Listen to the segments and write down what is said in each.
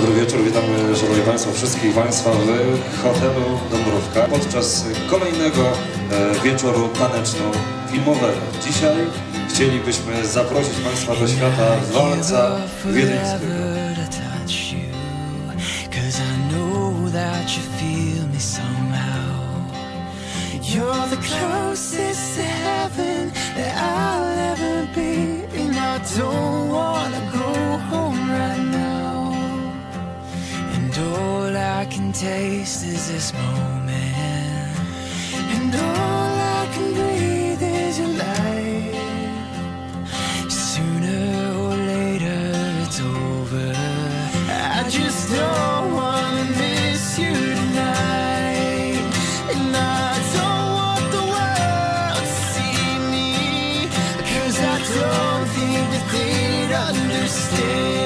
Dobry wieczór, witamy Szanowni Państwo, wszystkich Państwa w hotelu Dąbrówka podczas kolejnego e, wieczoru taneczno-filmowego. Dzisiaj chcielibyśmy zaprosić Państwa do świata walca wiedeńskiego. Taste is this moment And all I can breathe is your light Sooner or later it's over. I just don't wanna miss you tonight. And I don't want the world to see me. Cause I don't think that they'd understand.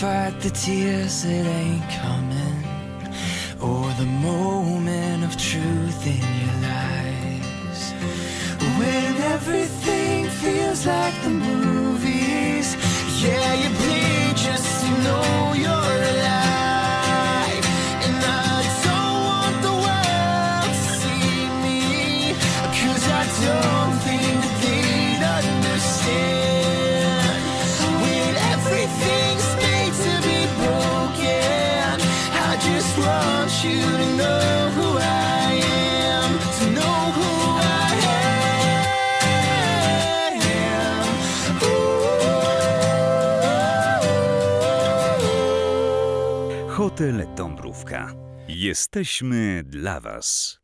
Fight the tears that ain't coming, or the moment of truth in your lies. When everything feels like the movies, yeah, you bleed just to know you're alive. And I don't want the world to see me, cause I don't Hotel Dąbrówka. Jesteśmy dla Was.